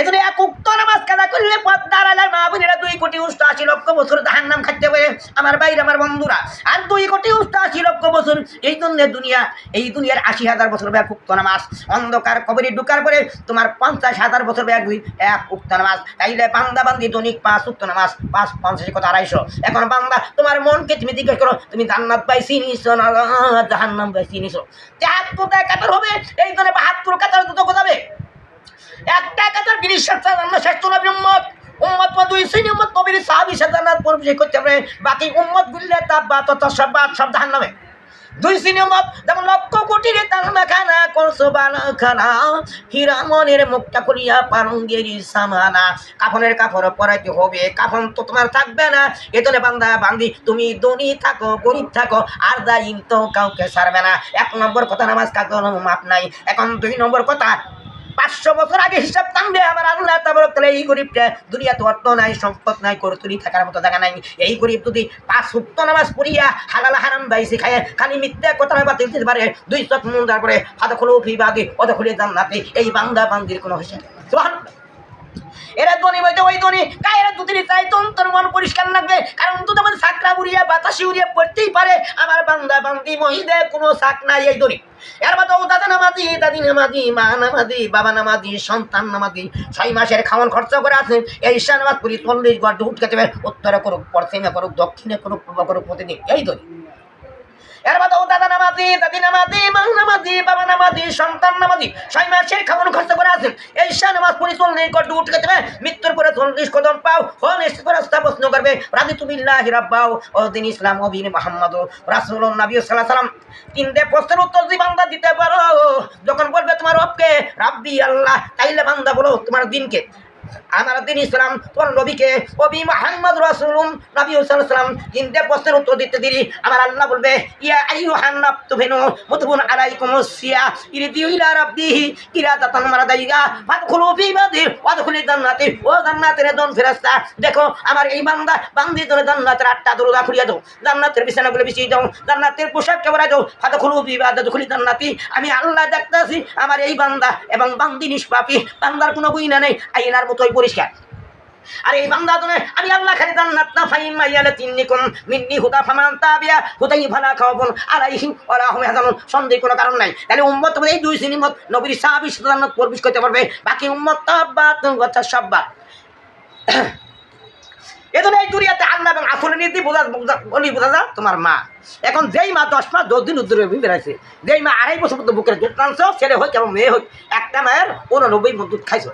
এজন্য এক উক্ত নামাজ কাদা করলে পদ্মার আলার মা বোনেরা দুই কোটি উষ্ট আশি লক্ষ বছর ধান নাম খাইতে পারে। আমার বাইরে আমার বন্ধুরা, আর দুই কোটি উষ্ট আশি লক্ষ বছর এই জন্য দুনিয়া, এই দুনিয়ার আশি হাজার বছর ব্যাগ উক্ত নামাজ। অন্ধকার কবরে ঢুকার পরে তোমার পঞ্চাশ হাজার বছর ব্যাগ দুই এক উক্ত নামাজ। তাইলে বান্দা বান্দি দৈনিক পাঁচ উক্ত নামাজ, পাঁচ পঞ্চাশ কত আড়াইশো। এখন বান্দা, তোমার মনকে তুমি জিজ্ঞেস করো, তুমি জান্নাত পাইছি নিছো না, জাহান্নাম নিছো? চার কোথায় কাতার হবে, এই জন্য বাহাত্তর কাতার দুটো কোথাবে একটা কাতার বিরিশ রান্না শেষ তো উম্মত। উম্মত দুই শ্রেণি উম্মত কবির সাহাবি সাজানাত প্রবেশ করতে পারে বাকি উম্মত গুললে বা সব বাদ সব ধান নামে দুই শ্রেণি উম্মত, যেমন লক্ষ কোটি রে তালমা খানা করছ বানা খানা হীরা মনের মুখটা করিয়া পারঙ্গেরি সামানা। কাফনের কাপড় পরাইতে হবে, কাফন তো তোমার থাকবে না। এতলে বান্দা বান্দি, তুমি ধনী থাকো, গরিব থাকো, আর দায়িন তো কাউকে সারবে না। এক নম্বর কথা, নামাজ কাকো মাপ নাই। এখন দুই নম্বর কথা পাঁচশো বছর আগে হিসাব টানবে আমার আল্লাহ তারপর তাহলে এই গরিবটা দুনিয়াতে অর্থ নাই, সম্পদ নাই করতুরি থাকার মতো জায়গা নাই এই গরিব যদি পাঁচ সুপ্ত নামাজ পড়িয়া হালাল হারাম বাইসি খায়, খালি মিথ্যা কথা বাতিল দিতে পারে দুই চক মন তারপরে হাত খোলো ফি বাদে অত খুলে জান্নাতে, এই বান্দা বান্দির কোনো হিসাব। এরা ধনী বলতে ওই ধনী। কায়েরা দুদিনই চাই তোর মন পরিষ্কার লাগবে কারণ তো তোমার সাকরা উড়িয়া বাতাসি উড়িয়া পড়তেই পারে। আমার বান্দা, বান্দি মহিলা কোনো শাক নাই এই ধনী। এর মা বাবা সন্তান মাসের খাওয়ান খরচা করে আছেন। এই ঈশা নামাজ করি চল্লিশ বার ডুট খেতে হবে উত্তরে করুক, পশ্চিমে করুক, দক্ষিণে করুক, পূর্ব করুক প্রতিদিন। এই ধনী। এর মতো দাদা নামাজি, দাদি নামাজি মা নামাজি, বাবা নামাজি, সন্তান নামাজি ছয় মাসের খাওয়ানো খরচ করে এই নামাজ খেতে মৃত্যুর পরে চল্লিশ কদম পাও করবে রাজি রাব্বাও ইসলাম রাসুল নবী সাল্লাহ প্রশ্নের উত্তর যদি বান্দা দিতে পারো, যখন বলবে তোমার রবকে, রাব্বি আল্লাহ, তাইলে বান্দা বলো তোমার দিনকে। আমার দিন ইসলাম তোমার নবীকে? রাসূলুম নবী তিনটে প্রশ্নের উত্তর দিতে দিলি। আমার আল্লাহ বলবে, ইয়া ইরদিউ ইলা জান্নাতি, ও জান্নাতের দন ফেরেশতা, দেখো, আমার এই বান্দা, বান্দি ধরে জান্নাতের আটটা দরজা খুলিয়ে দাও, জান্নাতের বিছানাগুলো বিছিয়ে দাও, জান্নাতের পোশাক কেবড়াই দাও ফাদখুলু ফি বাদি দুখুলি জান্নাতি, আমি আল্লাহ দেখতাছি, আমার এই বান্দা এবং বান্দি নিষ্পাপী, বান্দার কোনো গুইনা নেই, আইনার মতোই পরিষ্কার। আর এই বান্দা তুমি আমি আল্লাহ খালি জান্নাত না ফাইন মাইয়ালে মিন্নি ফামান তাবিয়া সন্দেহ কোনো কারণ নাই। তাহলে উম্মত এই দুই নবীর প্রবেশ করতে পারবে। বাকি উম্মত কথা এই আল্লাহ এবং আসলে বোঝা বলি, বোঝা যা তোমার মা। এখন যেই মা দশ মাস দশ দিন উদ্ধারে বেড়াইছে, যেই মা আড়াই বছর পর্যন্ত বুকের দুধ টানছ ছেলে হোক এবং মেয়ে হোক, একটা মায়ের উননব্বই দুধ খাইছো।